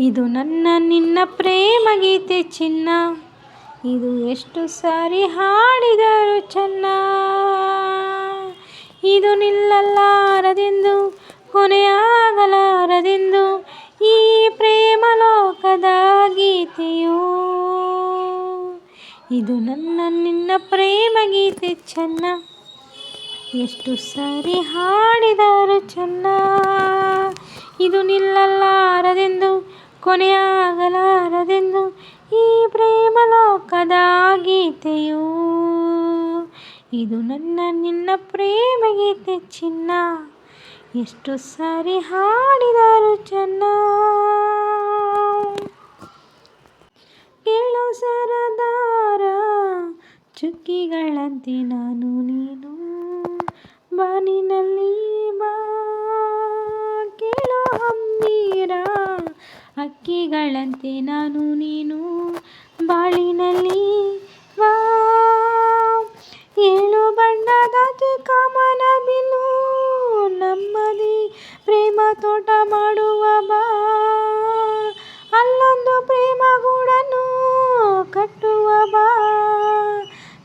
ಇದು ನನ್ನ, ನಿನ್ನ ಪ್ರೇಮ ಗೀತೆ ಚಿನ್ನ. ಇದು ಎಷ್ಟು ಸಾರಿ ಹಾಡಿದರು ಚೆನ್ನ. ಇದು ನಿಲ್ಲಲಾರದೆಂದು, ಕೊನೆಯಾಗಲಾರದೆಂದು ಈ ಪ್ರೇಮ ಲೋಕದ ಗೀತೆಯು. ಇದು ನನ್ನ, ನಿನ್ನ ಪ್ರೇಮ ಗೀತೆ ಚೆನ್ನ. ಎಷ್ಟು ಸಾರಿ ಹಾಡಿದರು ಚೆನ್ನ. ಇದು ನಿಲ್ಲಲಾರದೆಂದು ಕೊನೆಯಾಗಲಾರದೆಂದು ಈ ಪ್ರೇಮ ಲೋಕದ ಗೀತೆಯು ಇದು ನನ್ನ, ನಿನ್ನ ಪ್ರೇಮ ಗೀತೆ ಚಿನ್ನ ಎಷ್ಟು ಸಾರಿ ಹಾಡಿದರು ಚೆನ್ನ. ಕೇಳು ಸರದಾರ, ಚುಕ್ಕಿಗಳಂತೆ ನಾನು ನೀನು. ಬಾನಿನಲ್ಲಿ ಹಕ್ಕಿಗಳಂತೆ ನಾನು ನೀನು ಬಾಳಿನಲ್ಲಿ ಬಾ ಏಳು ಬಣ್ಣದ ಕಾಮನ ಬಿಲ್ಲು ನಮ್ಮದಿ ಪ್ರೇಮ ತೋಟ ಮಾಡುವ ಬಾ. ಅಲ್ಲೊಂದು ಪ್ರೇಮ ಗೂಡನ್ನು ಕಟ್ಟುವ ಬಾ.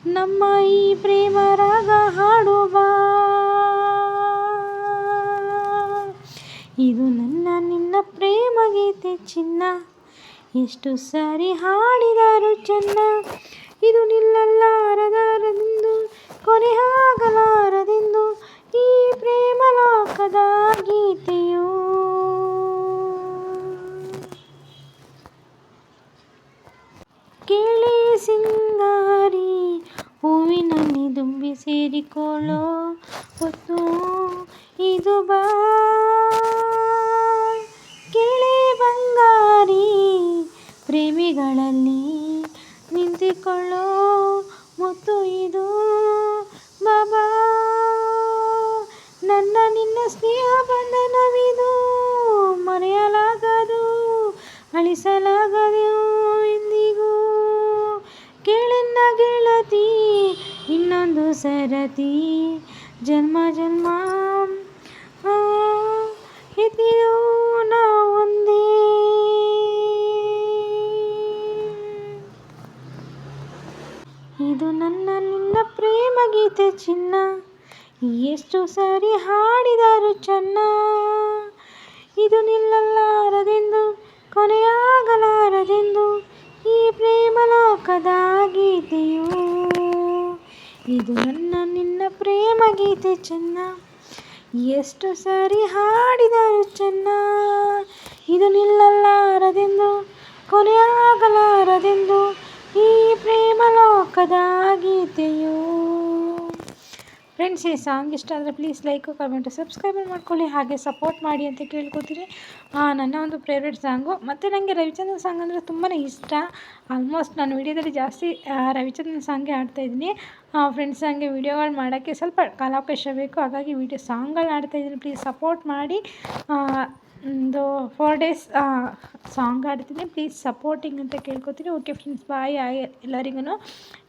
ನಮ್ಮ ಈ ಪ್ರೇಮ ರಾಗ ಹಾಡುವ. ಇದು ಎಷ್ಟು ಸಾರಿ ಹಾಡಿದರು ಚೆನ್ನ ಇದು ನಿಲ್ಲಲಾರದಾರೆಂದು, ಕೊನೆ ಆಗಲಾರದೆಂದು ಈ ಪ್ರೇಮ ಲೋಕದ ಗೀತೆಯು. ಕೇಳಿ ಸಿಂಗಾರಿ ಹೂವಿನಲ್ಲಿ ದುಂಬಿ ಸೇರಿಕೊಳ್ಳೋ ಹೊತ್ತು ಇದು ಬಾ. ಅಳಿಸಲಾಗದು ಎಂದಿಗೂ ಕೇಳೆನ್ನ ಗೆಳತಿ ಇನ್ನೊಂದು ಸರತಿ. ಜನ್ಮ ಜನ್ಮ ಇದು ನನ್ನ, ನಿನ್ನ ಪ್ರೇಮ ಗೀತೆ ಚಿನ್ನ. ಎಷ್ಟು ಸಾರಿ ಹಾಡಿದರು ಚೆನ್ನ. ಇದು ನಿಲ್ಲಲಾರದೆಂದು ಗೀತೆಯು ಇದು ನನ್ನ, ನಿನ್ನ ಪ್ರೇಮ ಗೀತೆ ಚೆನ್ನ. ಎಷ್ಟು ಸಾರಿ ಹಾಡಿದರು ಚೆನ್ನ. ಇದು ನಿಲ್ಲಲಾರದೆಂದು, ಕೊನೆಯಾಗಲಾರದೆಂದು ಈ ಪ್ರೇಮ ಲೋಕದ ಗೀತೆಯು. ಫ್ರೆಂಡ್ಸ್ ಈ ಸಾಂಗ್ ಇಷ್ಟ ಆದರೆ ಪ್ಲೀಸ್ ಲೈಕು ಕಮೆಂಟು ಸಬ್ಸ್ಕ್ರೈಬ್ ಮಾಡ್ಕೊಳ್ಳಿ. ಹಾಗೆ ಸಪೋರ್ಟ್ ಮಾಡಿ ಅಂತ ಕೇಳ್ಕೊತೀನಿ. ನನ್ನ ಒಂದು ಫೇವ್ರೆಟ್ ಸಾಂಗು ಮತ್ತು ನನಗೆ ರವಿಚಂದ್ರನ್ ಸಾಂಗ್ ಅಂದರೆ ತುಂಬಾ ಇಷ್ಟ. ಆಲ್ಮೋಸ್ಟ್ ನಾನು ವಿಡಿಯೋದಲ್ಲಿ ಜಾಸ್ತಿ ರವಿಚಂದ್ರನ್ ಸಾಂಗೇ ಆಡ್ತಾಯಿದ್ದೀನಿ ಫ್ರೆಂಡ್ಸ್ ಹಂಗೆ ವಿಡಿಯೋಗಳು ಮಾಡೋಕ್ಕೆ ಸ್ವಲ್ಪ ಕಾಲಾವಕಾಶ ಬೇಕು. ಹಾಗಾಗಿ ವಿಡಿಯೋ ಸಾಂಗ್ಗಳು ಆಡ್ತಾಯಿದ್ದೀನಿ ಪ್ಲೀಸ್ ಸಪೋರ್ಟ್ ಮಾಡಿ. ಒಂದು ಫೋರ್ ಡೇಸ್ ಸಾಂಗ್ ಆಡ್ತೀನಿ ಪ್ಲೀಸ್ ಸಪೋರ್ಟಿಂಗ್ ಅಂತ ಕೇಳ್ಕೊತೀನಿ. ಓಕೆ ಫ್ರೆಂಡ್ಸ್ ಬಾಯ್ ಎಲ್ಲರಿಗೂ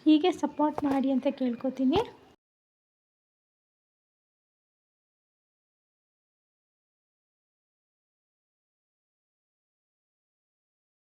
ಹೀಗೆ ಸಪೋರ್ಟ್ ಮಾಡಿ ಅಂತ ಕೇಳ್ಕೊತೀನಿ.